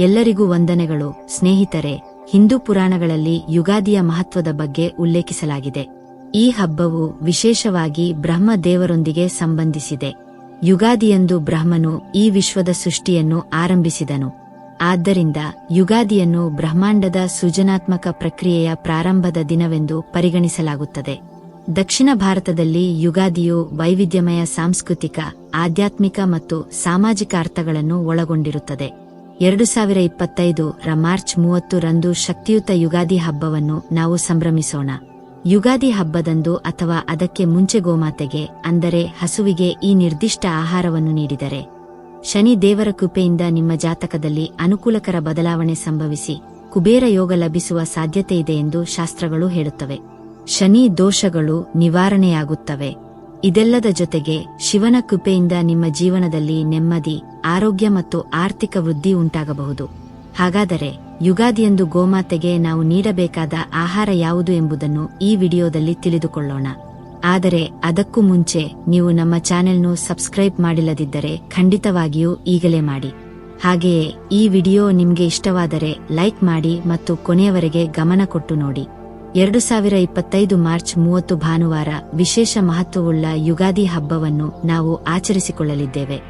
ಎಲ್ಲರಿಗೂ ವಂದನೆಗಳು. ಸ್ನೇಹಿತರೆ, ಹಿಂದೂ ಪುರಾಣಗಳಲ್ಲಿ ಯುಗಾದಿಯ ಮಹತ್ವದ ಬಗ್ಗೆ ಉಲ್ಲೇಖಿಸಲಾಗಿದೆ. ಈ ಹಬ್ಬವು ವಿಶೇಷವಾಗಿ ಬ್ರಹ್ಮ ದೇವರೊಂದಿಗೆ ಸಂಬಂಧಿಸಿದೆ. ಯುಗಾದಿಯಂದು ಬ್ರಹ್ಮನು ಈ ವಿಶ್ವದ ಸೃಷ್ಟಿಯನ್ನು ಆರಂಭಿಸಿದನು. ಆದ್ದರಿಂದ ಯುಗಾದಿಯನ್ನು ಬ್ರಹ್ಮಾಂಡದ ಸೃಜನಾತ್ಮಕ ಪ್ರಕ್ರಿಯೆಯ ಪ್ರಾರಂಭದ ದಿನವೆಂದು ಪರಿಗಣಿಸಲಾಗುತ್ತದೆ. ದಕ್ಷಿಣ ಭಾರತದಲ್ಲಿ ಯುಗಾದಿಯು ವೈವಿಧ್ಯಮಯ ಸಾಂಸ್ಕೃತಿಕ, ಆಧ್ಯಾತ್ಮಿಕ ಮತ್ತು ಸಾಮಾಜಿಕ ಅರ್ಥಗಳನ್ನು ಒಳಗೊಂಡಿರುತ್ತದೆ. ಎರಡು ಸಾವಿರ ಇಪ್ಪತ್ತೈದು ರ ಮಾರ್ಚ್ ಮೂವತ್ತು ರಂದು ಶಕ್ತಿಯುತ ಯುಗಾದಿ ಹಬ್ಬವನ್ನು ನಾವು ಸಂಭ್ರಮಿಸೋಣ. ಯುಗಾದಿ ಹಬ್ಬದಂದು ಅಥವಾ ಅದಕ್ಕೆ ಮುಂಚೆ ಗೋಮಾತೆಗೆ, ಅಂದರೆ ಹಸುವಿಗೆ ಈ ನಿರ್ದಿಷ್ಟ ಆಹಾರವನ್ನು ನೀಡಿದರೆ. ಶನಿ ದೇವರ ಕೃಪೆಯಿಂದ ನಿಮ್ಮ ಜಾತಕದಲ್ಲಿ ಅನುಕೂಲಕರ ಬದಲಾವಣೆ ಸಂಭವಿಸಿ ಕುಬೇರ ಯೋಗ ಲಭಿಸುವ ಸಾಧ್ಯತೆ ಇದೆ ಎಂದು ಶಾಸ್ತ್ರಗಳು ಹೇಳುತ್ತವೆ. ಶನಿ ದೋಷಗಳು ನಿವಾರಣೆಯಾಗುತ್ತವೆ. ಇದೆಲ್ಲದ ಜೊತೆಗೆ ಶಿವನ ಕೃಪೆಯಿಂದ ನಿಮ್ಮ ಜೀವನದಲ್ಲಿ ನೆಮ್ಮದಿ, ಆರೋಗ್ಯ ಮತ್ತು ಆರ್ಥಿಕ ವೃದ್ಧಿ ಉಂಟಾಗಬಹುದು. ಹಾಗಾದರೆ ಯುಗಾದಿಯಂದು ಗೋಮಾತೆಗೆ ನಾವು ನೀಡಬೇಕಾದ ಆಹಾರ ಯಾವುದು ಎಂಬುದನ್ನು ಈ ವಿಡಿಯೋದಲ್ಲಿ ತಿಳಿದುಕೊಳ್ಳೋಣ. ಆದರೆ ಅದಕ್ಕೂ ಮುಂಚೆ ನೀವು ನಮ್ಮ ಚಾನೆಲ್ನು ಸಬ್ಸ್ಕ್ರೈಬ್ ಮಾಡಿಲ್ಲದಿದ್ದರೆ ಖಂಡಿತವಾಗಿಯೂ ಈಗಲೇ ಮಾಡಿ. ಹಾಗೆಯೇ ಈ ವಿಡಿಯೋ ನಿಮಗೆ ಇಷ್ಟವಾದರೆ ಲೈಕ್ ಮಾಡಿ ಮತ್ತು ಕೊನೆಯವರೆಗೆ ಗಮನ ಕೊಟ್ಟು ನೋಡಿ. ಎರಡು ಸಾವಿರ ಇಪ್ಪತ್ತೈದು ಮಾರ್ಚ್ ಮೂವತ್ತು ಭಾನುವಾರ ವಿಶೇಷ ಮಹತ್ವವುಳ್ಳ ಯುಗಾದಿ ಹಬ್ಬವನ್ನು ನಾವು ಆಚರಿಸಿಕೊಳ್ಳಲಿದ್ದೇವೆ.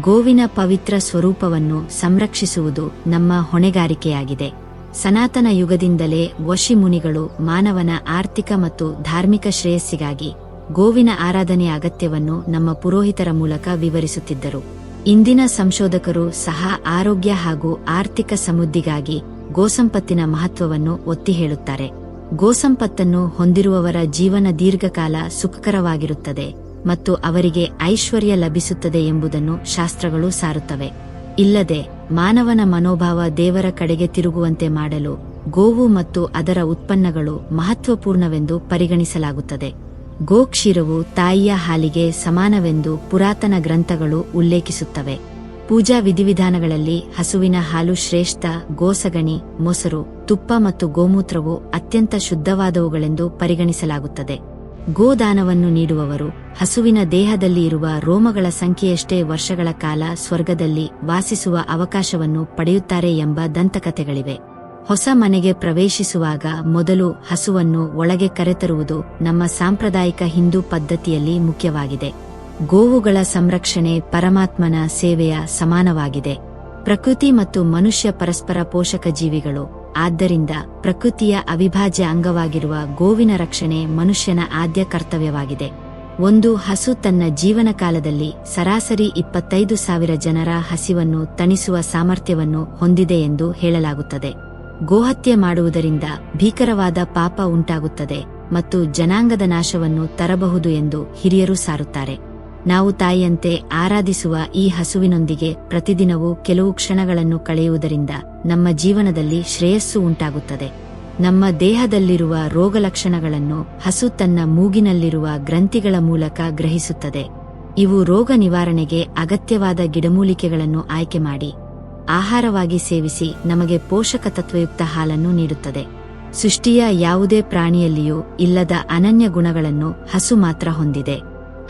ಗೋವಿನ ಪವಿತ್ರ ಸ್ವರೂಪವನ್ನು ಸಂರಕ್ಷಿಸುವುದು ನಮ್ಮ ಹೊಣೆಗಾರಿಕೆಯಾಗಿದೆ. ಸನಾತನ ಯುಗದಿಂದಲೇ ವಶಿ ಮುನಿಗಳು ಮಾನವನ ಆರ್ಥಿಕ ಮತ್ತು ಧಾರ್ಮಿಕ ಶ್ರೇಯಸ್ಸಿಗಾಗಿ ಗೋವಿನ ಆರಾಧನೆಯ ಅಗತ್ಯವನ್ನು ನಮ್ಮ ಪುರೋಹಿತರ ಮೂಲಕ ವಿವರಿಸುತ್ತಿದ್ದರು. ಇಂದಿನ ಸಂಶೋಧಕರು ಸಹ ಆರೋಗ್ಯ ಹಾಗೂ ಆರ್ಥಿಕ ಸಮೃದ್ಧಿಗಾಗಿ ಗೋಸಂಪತ್ತಿನ ಮಹತ್ವವನ್ನು ಒತ್ತಿ ಹೇಳುತ್ತಾರೆ. ಗೋಸಂಪತ್ತನ್ನು ಹೊಂದಿರುವವರ ಜೀವನ ದೀರ್ಘಕಾಲ ಸುಖಕರವಾಗಿರುತ್ತದೆ ಮತ್ತು ಅವರಿಗೆ ಐಶ್ವರ್ಯ ಲಭಿಸುತ್ತದೆ ಎಂಬುದನ್ನು ಶಾಸ್ತ್ರಗಳು ಸಾರುತ್ತವೆ. ಇಲ್ಲದೆ, ಮಾನವನ ಮನೋಭಾವ ದೇವರ ಕಡೆಗೆ ತಿರುಗುವಂತೆ ಮಾಡಲು ಗೋವು ಮತ್ತು ಅದರ ಉತ್ಪನ್ನಗಳು ಮಹತ್ವಪೂರ್ಣವೆಂದು ಪರಿಗಣಿಸಲಾಗುತ್ತದೆ. ಗೋಕ್ಷೀರವು ತಾಯಿಯ ಹಾಲಿಗೆ ಸಮಾನವೆಂದು ಪುರಾತನ ಗ್ರಂಥಗಳು ಉಲ್ಲೇಖಿಸುತ್ತವೆ. ಪೂಜಾ ವಿಧಿವಿಧಾನಗಳಲ್ಲಿ ಹಸುವಿನ ಹಾಲು ಶ್ರೇಷ್ಠ, ಗೋಸಗಣಿ, ಮೊಸರು, ತುಪ್ಪ ಮತ್ತು ಗೋಮೂತ್ರವು ಅತ್ಯಂತ ಶುದ್ಧವಾದವುಗಳೆಂದು ಪರಿಗಣಿಸಲಾಗುತ್ತದೆ. ಗೋದಾನವನ್ನು ನೀಡುವವರು ಹಸುವಿನ ದೇಹದಲ್ಲಿ ಇರುವ ರೋಮಗಳ ಸಂಖ್ಯೆಯಷ್ಟೇ ವರ್ಷಗಳ ಕಾಲ ಸ್ವರ್ಗದಲ್ಲಿ ವಾಸಿಸುವ ಅವಕಾಶವನ್ನು ಪಡೆಯುತ್ತಾರೆ ಎಂಬ ದಂತಕಥೆಗಳಿವೆ. ಹೊಸ ಮನೆಗೆ ಪ್ರವೇಶಿಸುವಾಗ ಮೊದಲು ಹಸುವನ್ನು ಒಳಗೆ ಕರೆತರುವುದು ನಮ್ಮ ಸಾಂಪ್ರದಾಯಿಕ ಹಿಂದೂ ಪದ್ಧತಿಯಲ್ಲಿ ಮುಖ್ಯವಾಗಿದೆ. ಗೋವುಗಳ ಸಂರಕ್ಷಣೆ ಪರಮಾತ್ಮನ ಸೇವೆಯ ಸಮಾನವಾಗಿದೆ. ಪ್ರಕೃತಿ ಮತ್ತು ಮನುಷ್ಯ ಪರಸ್ಪರ ಪೋಷಕ ಜೀವಿಗಳು. ಆದ್ದರಿಂದ ಪ್ರಕೃತಿಯ ಅವಿಭಾಜ್ಯ ಅಂಗವಾಗಿರುವ ಗೋವಿನ ರಕ್ಷಣೆ ಮನುಷ್ಯನ ಆದ್ಯ ಕರ್ತವ್ಯವಾಗಿದೆ. ಒಂದು ಹಸು ತನ್ನ ಜೀವನ ಕಾಲದಲ್ಲಿ ಸರಾಸರಿ ಇಪ್ಪತ್ತೈದು ಸಾವಿರ ಜನರ ಹಸಿವನ್ನು ತಣಿಸುವ ಸಾಮರ್ಥ್ಯವನ್ನು ಹೊಂದಿದೆ ಎಂದು ಹೇಳಲಾಗುತ್ತದೆ. ಗೋಹತ್ಯೆ ಮಾಡುವುದರಿಂದ ಭೀಕರವಾದ ಪಾಪ ಉಂಟಾಗುತ್ತದೆ ಮತ್ತು ಜನಾಂಗದ ನಾಶವನ್ನು ತರಬಹುದು ಎಂದು ಹಿರಿಯರು ಸಾರುತ್ತಾರೆ. ನಾವು ತಾಯಿಯಂತೆ ಆರಾಧಿಸುವ ಈ ಹಸುವಿನೊಂದಿಗೆ ಪ್ರತಿದಿನವೂ ಕೆಲವು ಕ್ಷಣಗಳನ್ನು ಕಳೆಯುವುದರಿಂದ ನಮ್ಮ ಜೀವನದಲ್ಲಿ ಶ್ರೇಯಸ್ಸು ಉಂಟಾಗುತ್ತದೆ. ನಮ್ಮ ದೇಹದಲ್ಲಿರುವ ರೋಗಲಕ್ಷಣಗಳನ್ನು ಹಸು ತನ್ನ ಮೂಗಿನಲ್ಲಿರುವ ಗ್ರಂಥಿಗಳ ಮೂಲಕ ಗ್ರಹಿಸುತ್ತದೆ. ಇವು ರೋಗ ನಿವಾರಣೆಗೆ ಅಗತ್ಯವಾದ ಗಿಡಮೂಲಿಕೆಗಳನ್ನು ಆಯ್ಕೆ ಮಾಡಿ, ಆಹಾರವಾಗಿ ಸೇವಿಸಿ ನಮಗೆ ಪೋಷಕ ತತ್ವಯುಕ್ತ ಹಾಲನ್ನು ನೀಡುತ್ತದೆ. ಸೃಷ್ಟಿಯ ಯಾವುದೇ ಪ್ರಾಣಿಯಲ್ಲಿಯೂ ಇಲ್ಲದ ಅನನ್ಯ ಗುಣಗಳನ್ನು ಹಸು ಮಾತ್ರ ಹೊಂದಿದೆ.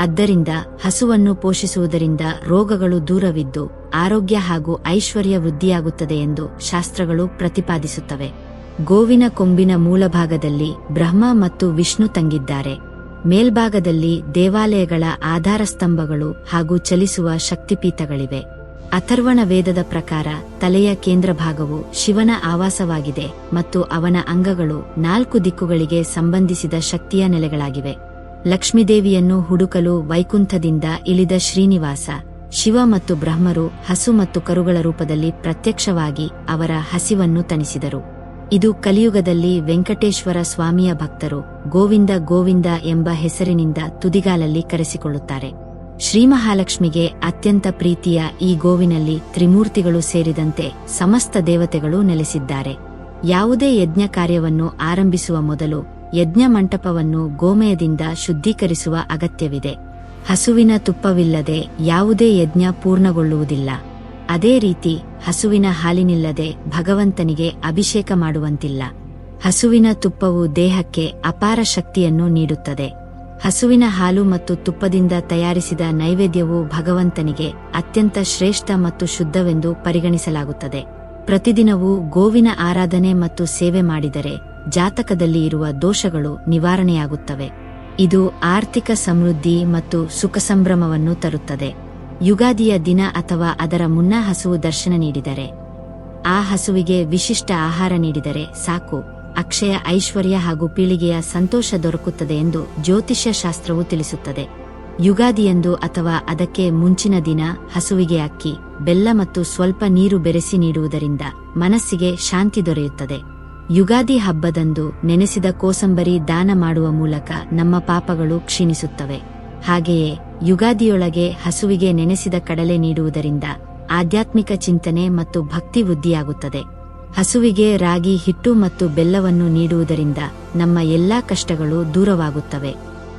ಆದ್ದರಿಂದ ಹಸುವನ್ನು ಪೋಷಿಸುವುದರಿಂದ ರೋಗಗಳು ದೂರವಿದ್ದು ಆರೋಗ್ಯ ಹಾಗೂ ಐಶ್ವರ್ಯ ವೃದ್ಧಿಯಾಗುತ್ತದೆ ಎಂದು ಶಾಸ್ತ್ರಗಳು ಪ್ರತಿಪಾದಿಸುತ್ತವೆ. ಗೋವಿನ ಕೊಂಬಿನ ಮೂಲಭಾಗದಲ್ಲಿ ಬ್ರಹ್ಮ ಮತ್ತು ವಿಷ್ಣು ತಂಗಿದ್ದಾರೆ. ಮೇಲ್ಭಾಗದಲ್ಲಿ ದೇವಾಲಯಗಳ ಆಧಾರ ಸ್ತಂಭಗಳು ಹಾಗೂ ಚಲಿಸುವ ಶಕ್ತಿಪೀಠಗಳಿವೆ. ಅಥರ್ವಣ ವೇದದ ಪ್ರಕಾರ ತಲೆಯ ಕೇಂದ್ರ ಭಾಗವು ಶಿವನ ಆವಾಸವಾಗಿದೆ ಮತ್ತು ಅವನ ಅಂಗಗಳು ನಾಲ್ಕು ದಿಕ್ಕುಗಳಿಗೆ ಸಂಬಂಧಿಸಿದ ಶಕ್ತಿಯ ನೆಲೆಗಳಾಗಿವೆ. ಲಕ್ಷ್ಮೀದೇವಿಯನ್ನು ಹುಡುಕಲು ವೈಕುಂಠದಿಂದ ಇಳಿದ ಶ್ರೀನಿವಾಸ, ಶಿವ ಮತ್ತು ಬ್ರಹ್ಮರು ಹಸು ಮತ್ತು ಕರುಗಳ ರೂಪದಲ್ಲಿ ಪ್ರತ್ಯಕ್ಷವಾಗಿ ಅವರ ಹಸಿವನ್ನು ತಣಿಸಿದರು. ಇದು ಕಲಿಯುಗದಲ್ಲಿ ವೆಂಕಟೇಶ್ವರ ಸ್ವಾಮಿಯ ಭಕ್ತರು ಗೋವಿಂದ ಗೋವಿಂದ ಎಂಬ ಹೆಸರಿನಿಂದ ತುದಿಗಾಲಲ್ಲಿ ಕರೆಸಿಕೊಳ್ಳುತ್ತಾರೆ. ಶ್ರೀಮಹಾಲಕ್ಷ್ಮಿಗೆ ಅತ್ಯಂತ ಪ್ರೀತಿಯ ಈ ಗೋವಿನಲ್ಲಿ ತ್ರಿಮೂರ್ತಿಗಳು ಸೇರಿದಂತೆ ಸಮಸ್ತ ದೇವತೆಗಳು ನೆಲೆಸಿದ್ದಾರೆ. ಯಾವುದೇ ಯಜ್ಞ ಕಾರ್ಯವನ್ನು ಆರಂಭಿಸುವ ಮೊದಲು ಯಜ್ಞ ಮಂಟಪವನ್ನು ಗೋಮಯದಿಂದ ಶುದ್ಧೀಕರಿಸುವ ಅಗತ್ಯವಿದೆ. ಹಸುವಿನ ತುಪ್ಪವಿಲ್ಲದೆ ಯಾವುದೇ ಯಜ್ಞ ಪೂರ್ಣಗೊಳ್ಳುವುದಿಲ್ಲ. ಅದೇ ರೀತಿ ಹಸುವಿನ ಹಾಲಿನಿಲ್ಲದೆ ಭಗವಂತನಿಗೆ ಅಭಿಷೇಕ ಮಾಡುವಂತಿಲ್ಲ. ಹಸುವಿನ ತುಪ್ಪವು ದೇಹಕ್ಕೆ ಅಪಾರ ಶಕ್ತಿಯನ್ನು ನೀಡುತ್ತದೆ. ಹಸುವಿನ ಹಾಲು ಮತ್ತು ತುಪ್ಪದಿಂದ ತಯಾರಿಸಿದ ನೈವೇದ್ಯವು ಭಗವಂತನಿಗೆ ಅತ್ಯಂತ ಶ್ರೇಷ್ಠ ಮತ್ತು ಶುದ್ಧವೆಂದು ಪರಿಗಣಿಸಲಾಗುತ್ತದೆ. ಪ್ರತಿದಿನವೂ ಗೋವಿನ ಆರಾಧನೆ ಮತ್ತು ಸೇವೆ ಮಾಡಿದರೆ ಜಾತಕದಲ್ಲಿ ಇರುವ ದೋಷಗಳು ನಿವಾರಣೆಯಾಗುತ್ತವೆ. ಇದು ಆರ್ಥಿಕ ಸಮೃದ್ಧಿ ಮತ್ತು ಸುಖ ಸಂಭ್ರಮವನ್ನು ತರುತ್ತದೆ. ಯುಗಾದಿಯ ದಿನ ಅಥವಾ ಅದರ ಮುನ್ನ ಹಸುವು ದರ್ಶನ ನೀಡಿದರೆ. ಆ ಹಸುವಿಗೆ ವಿಶಿಷ್ಟ ಆಹಾರ ನೀಡಿದರೆ ಸಾಕು. ಅಕ್ಷಯ ಐಶ್ವರ್ಯ ಹಾಗೂ ಪೀಳಿಗೆಯ ಸಂತೋಷ ದೊರಕುತ್ತದೆ ಎಂದು ಜ್ಯೋತಿಷ್ಯ ಶಾಸ್ತ್ರವು ತಿಳಿಸುತ್ತದೆ. ಯುಗಾದಿಯಂದು ಅಥವಾ ಅದಕ್ಕೆ ಮುಂಚಿನ ದಿನ ಹಸುವಿಗೆ ಅಕ್ಕಿ, ಬೆಲ್ಲ ಮತ್ತು ಸ್ವಲ್ಪ ನೀರು ಬೆರೆಸಿ ನೀಡುವುದರಿಂದ ಮನಸ್ಸಿಗೆ ಶಾಂತಿ ದೊರೆಯುತ್ತದೆ. ಯುಗಾದಿ ಹಬ್ಬದಂದು ನೆನೆಸಿದ ಕೋಸಂಬರಿ ದಾನ ಮಾಡುವ ಮೂಲಕ ನಮ್ಮ ಪಾಪಗಳು ಕ್ಷೀಣಿಸುತ್ತವೆ. ಹಾಗೆಯೇ ಯುಗಾದಿಯೊಳಗೆ ಹಸುವಿಗೆ ನೆನೆಸಿದ ಕಡಲೆ ನೀಡುವುದರಿಂದ ಆಧ್ಯಾತ್ಮಿಕ ಚಿಂತನೆ ಮತ್ತು ಭಕ್ತಿ ವೃದ್ಧಿಯಾಗುತ್ತದೆ. ಹಸುವಿಗೆ ರಾಗಿ, ಹಿಟ್ಟು ಮತ್ತು ಬೆಲ್ಲವನ್ನು ನೀಡುವುದರಿಂದ ನಮ್ಮ ಎಲ್ಲಾ ಕಷ್ಟಗಳು ದೂರವಾಗುತ್ತವೆ.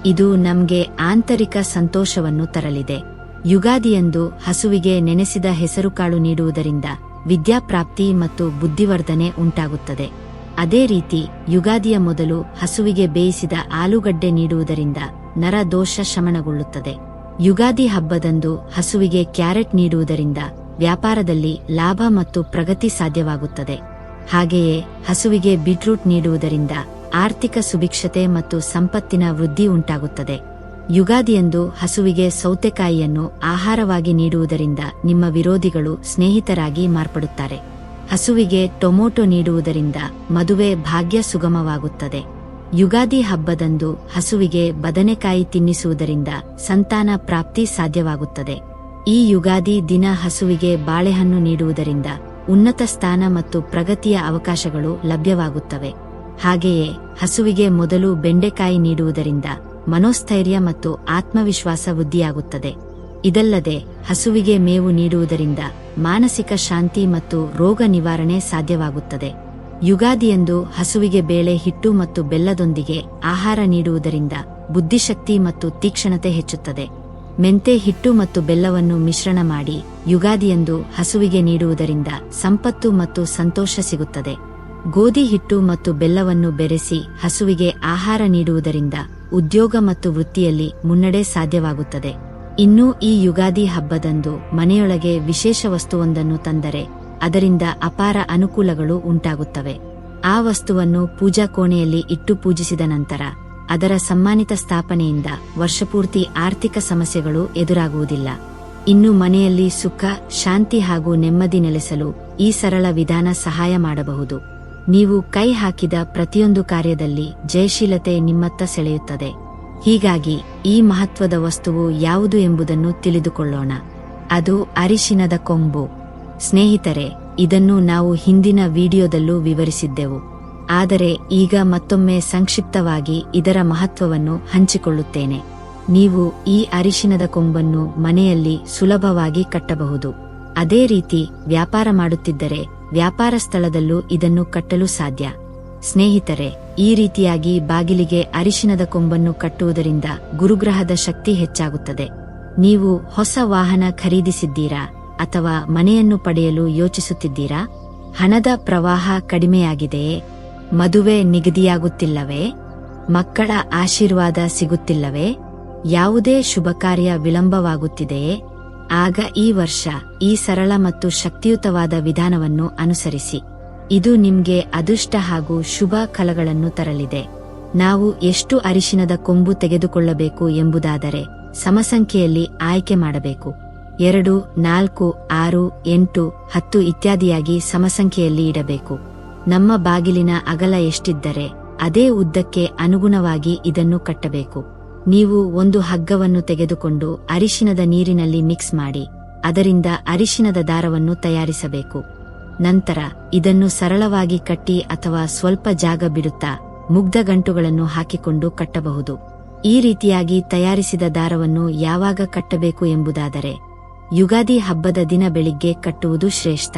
ಇದು ನಮಗೆ ಆಂತರಿಕ ಸಂತೋಷವನ್ನು ತರಲಿದೆ. ಯುಗಾದಿಯಂದು ಹಸುವಿಗೆ ನೆನೆಸಿದ ಹೆಸರುಕಾಳು ನೀಡುವುದರಿಂದ ವಿದ್ಯಾಪ್ರಾಪ್ತಿ ಮತ್ತು ಬುದ್ಧಿವರ್ಧನೆ ಉಂಟಾಗುತ್ತದೆ. ಅದೇ ರೀತಿ ಯುಗಾದಿಯ ಮೊದಲು ಹಸುವಿಗೆ ಬೇಯಿಸಿದ ಆಲೂಗಡ್ಡೆ ನೀಡುವುದರಿಂದ ನರ ದೋಷ ಶಮನಗೊಳ್ಳುತ್ತದೆ. ಯುಗಾದಿ ಹಬ್ಬದಂದು ಹಸುವಿಗೆ ಕ್ಯಾರೆಟ್ ನೀಡುವುದರಿಂದ ವ್ಯಾಪಾರದಲ್ಲಿ ಲಾಭ ಮತ್ತು ಪ್ರಗತಿ ಸಾಧ್ಯವಾಗುತ್ತದೆ. ಹಾಗೆಯೇ ಹಸುವಿಗೆ ಬೀಟ್ರೂಟ್ ನೀಡುವುದರಿಂದ ಆರ್ಥಿಕ ಸುಭಿಕ್ಷತೆ ಮತ್ತು ಸಂಪತ್ತಿನ ವೃದ್ಧಿ ಉಂಟಾಗುತ್ತದೆ. ಯುಗಾದಿಯಂದು ಹಸುವಿಗೆ ಸೌತೆಕಾಯಿಯನ್ನು ಆಹಾರವಾಗಿ ನೀಡುವುದರಿಂದ ನಿಮ್ಮ ವಿರೋಧಿಗಳು ಸ್ನೇಹಿತರಾಗಿ ಮಾರ್ಪಡುತ್ತಾರೆ. ಹಸುವಿಗೆ ಟೊಮೊಟೊ ನೀಡುವುದರಿಂದ ಮದುವೆ ಭಾಗ್ಯ ಸುಗಮವಾಗುತ್ತದೆ. ಯುಗಾದಿ ಹಬ್ಬದಂದು ಹಸುವಿಗೆ ಬದನೆಕಾಯಿ ತಿನ್ನಿಸುವುದರಿಂದ ಸಂತಾನ ಪ್ರಾಪ್ತಿ ಸಾಧ್ಯವಾಗುತ್ತದೆ. ಈ ಯುಗಾದಿ ದಿನ ಹಸುವಿಗೆ ಬಾಳೆಹಣ್ಣು ನೀಡುವುದರಿಂದ ಉನ್ನತ ಸ್ಥಾನ ಮತ್ತು ಪ್ರಗತಿಯ ಅವಕಾಶಗಳು ಲಭ್ಯವಾಗುತ್ತವೆ. ಹಾಗೆಯೇ ಹಸುವಿಗೆ ಮೊದಲು ಬೆಂಡೆಕಾಯಿ ನೀಡುವುದರಿಂದ ಮನೋಸ್ಥೈರ್ಯ ಮತ್ತು ಆತ್ಮವಿಶ್ವಾಸ ವೃದ್ಧಿಯಾಗುತ್ತದೆ. ಇದಲ್ಲದೆ ಹಸುವಿಗೆ ಮೇವು ನೀಡುವುದರಿಂದ ಮಾನಸಿಕ ಶಾಂತಿ ಮತ್ತು ರೋಗ ನಿವಾರಣೆ ಸಾಧ್ಯವಾಗುತ್ತದೆ. ಯುಗಾದಿಯಂದು ಹಸುವಿಗೆ ಬೇಳೆ, ಹಿಟ್ಟು ಮತ್ತು ಬೆಲ್ಲದೊಂದಿಗೆ ಆಹಾರ ನೀಡುವುದರಿಂದ ಬುದ್ಧಿಶಕ್ತಿ ಮತ್ತು ತೀಕ್ಷ್ಣತೆ ಹೆಚ್ಚುತ್ತದೆ. ಮೆಂತೆ, ಹಿಟ್ಟು ಮತ್ತು ಬೆಲ್ಲವನ್ನು ಮಿಶ್ರಣ ಮಾಡಿ ಯುಗಾದಿಯಂದು ಹಸುವಿಗೆ ನೀಡುವುದರಿಂದ ಸಂಪತ್ತು ಮತ್ತು ಸಂತೋಷ ಸಿಗುತ್ತದೆ. ಗೋಧಿ, ಹಿಟ್ಟು ಮತ್ತು ಬೆಲ್ಲವನ್ನು ಬೆರೆಸಿ ಹಸುವಿಗೆ ಆಹಾರ ನೀಡುವುದರಿಂದ ಉದ್ಯೋಗ ಮತ್ತು ವೃತ್ತಿಯಲ್ಲಿ ಮುನ್ನಡೆ ಸಾಧ್ಯವಾಗುತ್ತದೆ. ಇನ್ನು ಈ ಯುಗಾದಿ ಹಬ್ಬದಂದು ಮನೆಯೊಳಗೆ ವಿಶೇಷ ವಸ್ತುವೊಂದನ್ನು ತಂದರೆ ಅದರಿಂದ ಅಪಾರ ಅನುಕೂಲಗಳು ಉಂಟಾಗುತ್ತವೆ. ಆ ವಸ್ತುವನ್ನು ಪೂಜಾ ಕೋಣೆಯಲ್ಲಿ ಇಟ್ಟು ಪೂಜಿಸಿದ ನಂತರ ಅದರ ಸಮ್ಮಾನಿತ ಸ್ಥಾಪನೆಯಿಂದ ವರ್ಷಪೂರ್ತಿ ಆರ್ಥಿಕ ಸಮಸ್ಯೆಗಳು ಎದುರಾಗುವುದಿಲ್ಲ. ಇನ್ನು ಮನೆಯಲ್ಲಿ ಸುಖ, ಶಾಂತಿ ಹಾಗೂ ನೆಮ್ಮದಿ ನೆಲೆಸಲು ಈ ಸರಳ ವಿಧಾನ ಸಹಾಯ ಮಾಡಬಹುದು. ನೀವು ಕೈ ಹಾಕಿದ ಪ್ರತಿಯೊಂದು ಕಾರ್ಯದಲ್ಲಿ ಜಯಶೀಲತೆ ನಿಮ್ಮತ್ತ ಸೆಳೆಯುತ್ತದೆ. ಹೀಗಾಗಿ ಈ ಮಹತ್ವದ ವಸ್ತುವು ಯಾವುದು ಎಂಬುದನ್ನು ತಿಳಿದುಕೊಳ್ಳೋಣ. ಅದು ಅರಿಶಿನದ ಕೊಂಬು. ಸ್ನೇಹಿತರೆ, ಇದನ್ನು ನಾವು ಹಿಂದಿನ ವಿಡಿಯೋದಲ್ಲೂ ವಿವರಿಸಿದ್ದೆವು. ಆದರೆ ಈಗ ಮತ್ತೊಮ್ಮೆ ಸಂಕ್ಷಿಪ್ತವಾಗಿ ಇದರ ಮಹತ್ವವನ್ನು ಹಂಚಿಕೊಳ್ಳುತ್ತೇನೆ. ನೀವು ಈ ಅರಿಶಿನದ ಕೊಂಬನ್ನು ಮನೆಯಲ್ಲಿ ಸುಲಭವಾಗಿ ಕಟ್ಟಬಹುದು. ಅದೇ ರೀತಿ ವ್ಯಾಪಾರ ಮಾಡುತ್ತಿದ್ದರೆ ವ್ಯಾಪಾರ ಸ್ಥಳದಲ್ಲೂ ಇದನ್ನು ಕಟ್ಟಲು ಸಾಧ್ಯ. ಸ್ನೇಹಿತರೆ, ಈ ರೀತಿಯಾಗಿ ಬಾಗಿಲಿಗೆ ಅರಿಶಿನದ ಕೊಂಬನ್ನು ಕಟ್ಟುವುದರಿಂದ ಗುರುಗ್ರಹದ ಶಕ್ತಿ ಹೆಚ್ಚಾಗುತ್ತದೆ. ನೀವು ಹೊಸ ವಾಹನ ಖರೀದಿಸಿದ್ದೀರಾ ಅಥವಾ ಮನೆಯನ್ನು ಪಡೆಯಲು ಯೋಚಿಸುತ್ತಿದ್ದೀರಾ? ಹಣದ ಪ್ರವಾಹ ಕಡಿಮೆಯಾಗಿದೆಯೇ? ಮದುವೆ ನಿಗದಿಯಾಗುತ್ತಿಲ್ಲವೇ? ಮಕ್ಕಳ ಆಶೀರ್ವಾದ ಸಿಗುತ್ತಿಲ್ಲವೇ? ಯಾವುದೇ ಶುಭ ಕಾರ್ಯ ವಿಳಂಬವಾಗುತ್ತಿದೆಯೇ? ಆಗ ಈ ವರ್ಷ ಈ ಸರಳ ಮತ್ತು ಶಕ್ತಿಯುತವಾದ ವಿಧಾನವನ್ನು ಅನುಸರಿಸಿ. ಇದು ನಿಮ್ಗೆ ಅದೃಷ್ಟ ಹಾಗೂ ಶುಭ ಕಲಗಳನ್ನು ತರಲಿದೆ. ನಾವು ಎಷ್ಟು ಅರಿಶಿನದ ಕೊಂಬು ತೆಗೆದುಕೊಳ್ಳಬೇಕು ಎಂಬುದಾದರೆ ಸಮಸಂಖ್ಯೆಯಲ್ಲಿ ಆಯ್ಕೆ ಮಾಡಬೇಕು. ಎರಡು, ನಾಲ್ಕು, ಆರು, ಎಂಟು, ಹತ್ತು ಇತ್ಯಾದಿಯಾಗಿ ಸಮಸಂಖ್ಯೆಯಲ್ಲಿ ಇಡಬೇಕು. ನಮ್ಮ ಬಾಗಿಲಿನ ಅಗಲ ಎಷ್ಟಿದ್ದರೆ ಅದೇ ಉದ್ದಕ್ಕೆ ಅನುಗುಣವಾಗಿ ಇದನ್ನು ಕಟ್ಟಬೇಕು. ನೀವು ಒಂದು ಹಗ್ಗವನ್ನು ತೆಗೆದುಕೊಂಡು ಅರಿಶಿನದ ನೀರಿನಲ್ಲಿ ಮಿಕ್ಸ್ ಮಾಡಿ, ಅದರಿಂದ ಅರಿಶಿನದ ದಾರವನ್ನು ತಯಾರಿಸಬೇಕು. ನಂತರ ಇದನ್ನು ಸರಳವಾಗಿ ಕಟ್ಟಿ ಅಥವಾ ಸ್ವಲ್ಪ ಜಾಗ ಬಿಡುತ್ತಾ ಮುಗ್ಧ ಗಂಟುಗಳನ್ನು ಹಾಕಿಕೊಂಡು ಕಟ್ಟಬಹುದು. ಈ ರೀತಿಯಾಗಿ ತಯಾರಿಸಿದ ದಾರವನ್ನು ಯಾವಾಗ ಕಟ್ಟಬೇಕು ಎಂಬುದಾದರೆ, ಯುಗಾದಿ ಹಬ್ಬದ ದಿನ ಬೆಳಿಗ್ಗೆ ಕಟ್ಟುವುದು ಶ್ರೇಷ್ಠ.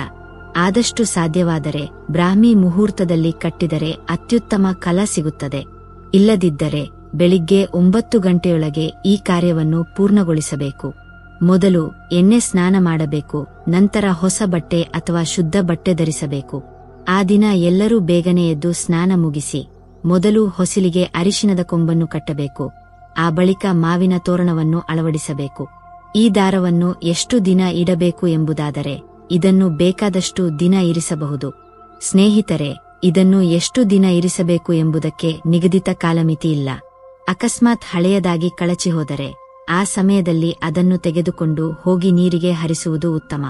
ಆದಷ್ಟು ಸಾಧ್ಯವಾದರೆ ಬ್ರಾಹ್ಮಿ ಮುಹೂರ್ತದಲ್ಲಿ ಕಟ್ಟಿದರೆ ಅತ್ಯುತ್ತಮ ಕಲ ಸಿಗುತ್ತದೆ. ಇಲ್ಲದಿದ್ದರೆ ಬೆಳಿಗ್ಗೆ ಒಂಬತ್ತು ಗಂಟೆಯೊಳಗೆ ಈ ಕಾರ್ಯವನ್ನು ಪೂರ್ಣಗೊಳಿಸಬೇಕು. ಮೊದಲು ಎಣ್ಣೆ ಸ್ನಾನ ಮಾಡಬೇಕು, ನಂತರ ಹೊಸ ಬಟ್ಟೆ ಅಥವಾ ಶುದ್ಧ ಬಟ್ಟೆ ಧರಿಸಬೇಕು. ಆ ದಿನ ಎಲ್ಲರೂ ಬೇಗನೆ ಎದ್ದು ಸ್ನಾನ ಮುಗಿಸಿ, ಮೊದಲು ಹೊಸಿಲಿಗೆ ಅರಿಶಿನದ ಕೊಂಬನ್ನು ಕಟ್ಟಬೇಕು, ಆ ಬಳಿಕ ಮಾವಿನ ತೋರಣವನ್ನು ಅಳವಡಿಸಬೇಕು. ಈ ದಾರವನ್ನು ಎಷ್ಟು ದಿನ ಇಡಬೇಕು ಎಂಬುದಾದರೆ, ಇದನ್ನು ಬೇಕಾದಷ್ಟು ದಿನ ಇರಿಸಬಹುದು. ಸ್ನೇಹಿತರೆ, ಇದನ್ನು ಎಷ್ಟು ದಿನ ಇರಿಸಬೇಕು ಎಂಬುದಕ್ಕೆ ನಿಗದಿತ ಕಾಲಮಿತಿ ಇಲ್ಲ ಅಕಸ್ಮಾತ್ ಹಳೆಯದಾಗಿ ಕಳಚಿ ಹೋದರೆ ಆ ಸಮಯದಲ್ಲಿ ಅದನ್ನು ತೆಗೆದುಕೊಂಡು ಹೋಗಿ ನೀರಿಗೆ ಹರಿಸುವುದು ಉತ್ತಮ.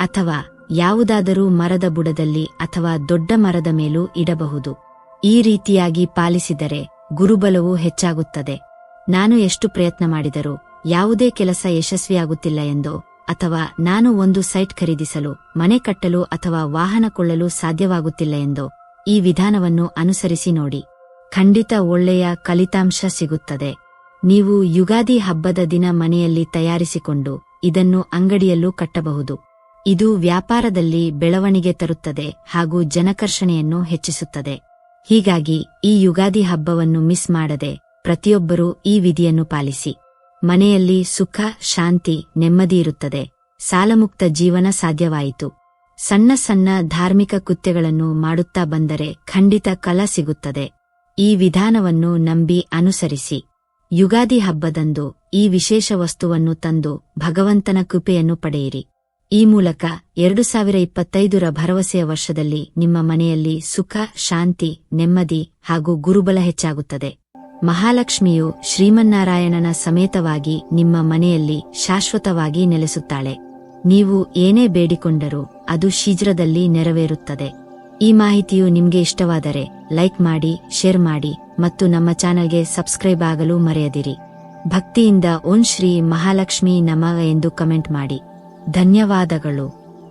ಅಥವಾ ಯಾವುದಾದರೂ ಮರದ ಬುಡದಲ್ಲಿ ಅಥವಾ ದೊಡ್ಡ ಮರದ ಮೇಲೂ ಇಡಬಹುದು. ಈ ರೀತಿಯಾಗಿ ಪಾಲಿಸಿದರೆ ಗುರುಬಲವು ಹೆಚ್ಚಾಗುತ್ತದೆ. ನಾನು ಎಷ್ಟು ಪ್ರಯತ್ನ ಮಾಡಿದರೂ ಯಾವುದೇ ಕೆಲಸ ಯಶಸ್ವಿಯಾಗುತ್ತಿಲ್ಲ ಎಂದೋ, ಅಥವಾ ನಾನು ಒಂದು ಸೈಟ್ ಖರೀದಿಸಲು, ಮನೆ ಕಟ್ಟಲು ಅಥವಾ ವಾಹನ ಕೊಳ್ಳಲು ಸಾಧ್ಯವಾಗುತ್ತಿಲ್ಲ ಎಂದೋ ಈ ವಿಧಾನವನ್ನು ಅನುಸರಿಸಿ ನೋಡಿ. ಖಂಡಿತ ಒಳ್ಳೆಯ ಫಲಿತಾಂಶ ಸಿಗುತ್ತದೆ. ನೀವು ಯುಗಾದಿ ಹಬ್ಬದ ದಿನ ಮನೆಯಲ್ಲಿ ತಯಾರಿಸಿಕೊಂಡು ಇದನ್ನು ಅಂಗಡಿಯಲ್ಲೂ ಕಟ್ಟಬಹುದು. ಇದು ವ್ಯಾಪಾರದಲ್ಲಿ ಬೆಳವಣಿಗೆ ತರುತ್ತದೆ ಹಾಗೂ ಜನಕರ್ಷಣೆಯನ್ನು ಹೆಚ್ಚಿಸುತ್ತದೆ. ಹೀಗಾಗಿ ಈ ಯುಗಾದಿ ಹಬ್ಬವನ್ನು ಮಿಸ್ ಮಾಡದೆ ಪ್ರತಿಯೊಬ್ಬರೂ ಈ ವಿಧಿಯನ್ನು ಪಾಲಿಸಿ. ಮನೆಯಲ್ಲಿ ಸುಖ, ಶಾಂತಿ, ನೆಮ್ಮದಿ ಇರುತ್ತದೆ. ಸಾಲಮುಕ್ತ ಜೀವನ ಸಾಧ್ಯವಾಯಿತು. ಸಣ್ಣ ಸಣ್ಣ ಧಾರ್ಮಿಕ ಕೃತ್ಯಗಳನ್ನು ಮಾಡುತ್ತಾ ಬಂದರೆ ಖಂಡಿತ ಕಲ ಸಿಗುತ್ತದೆ. ಈ ವಿಧಾನವನ್ನು ನಂಬಿ ಅನುಸರಿಸಿ. ಯುಗಾದಿ ಹಬ್ಬದಂದು ಈ ವಿಶೇಷ ವಸ್ತುವನ್ನು ತಂದು ಭಗವಂತನ ಕೃಪೆಯನ್ನು ಪಡೆಯಿರಿ. ಈ ಮೂಲಕ ಎರಡು ಸಾವಿರ ಇಪ್ಪತ್ತೈದರ ಭರವಸೆಯ ವರ್ಷದಲ್ಲಿ ನಿಮ್ಮ ಮನೆಯಲ್ಲಿ ಸುಖ, ಶಾಂತಿ, ನೆಮ್ಮದಿ ಹಾಗೂ ಗುರುಬಲ ಹೆಚ್ಚಾಗುತ್ತದೆ. ಮಹಾಲಕ್ಷ್ಮಿಯು ಶ್ರೀಮನ್ನಾರಾಯಣನ ಸಮೇತವಾಗಿ ನಿಮ್ಮ ಮನೆಯಲ್ಲಿ ಶಾಶ್ವತವಾಗಿ ನೆಲೆಸುತ್ತಾಳೆ. ನೀವು ಏನೇ ಬೇಡಿಕೊಂಡರೂ ಅದು ಶೀಘ್ರದಲ್ಲಿ ನೆರವೇರುತ್ತದೆ. ಈ ಮಾಹಿತಿಯು ನಿಮಗೆ ಇಷ್ಟವಾದರೆ ಲೈಕ್ ಮಾಡಿ, ಶೇರ್ ಮಾಡಿ ಮತ್ತು ನಮ್ಮ ಚಾನಲ್ಗೆ ಸಬ್ಸ್ಕ್ರೈಬ್ ಆಗಲು ಮರೆಯದಿರಿ. ಭಕ್ತಿಯಿಂದ ಓಂ ಶ್ರೀ ಮಹಾಲಕ್ಷ್ಮಿ ನಮಃ ಎಂದು ಕಮೆಂಟ್ ಮಾಡಿ. ಧನ್ಯವಾದಗಳು.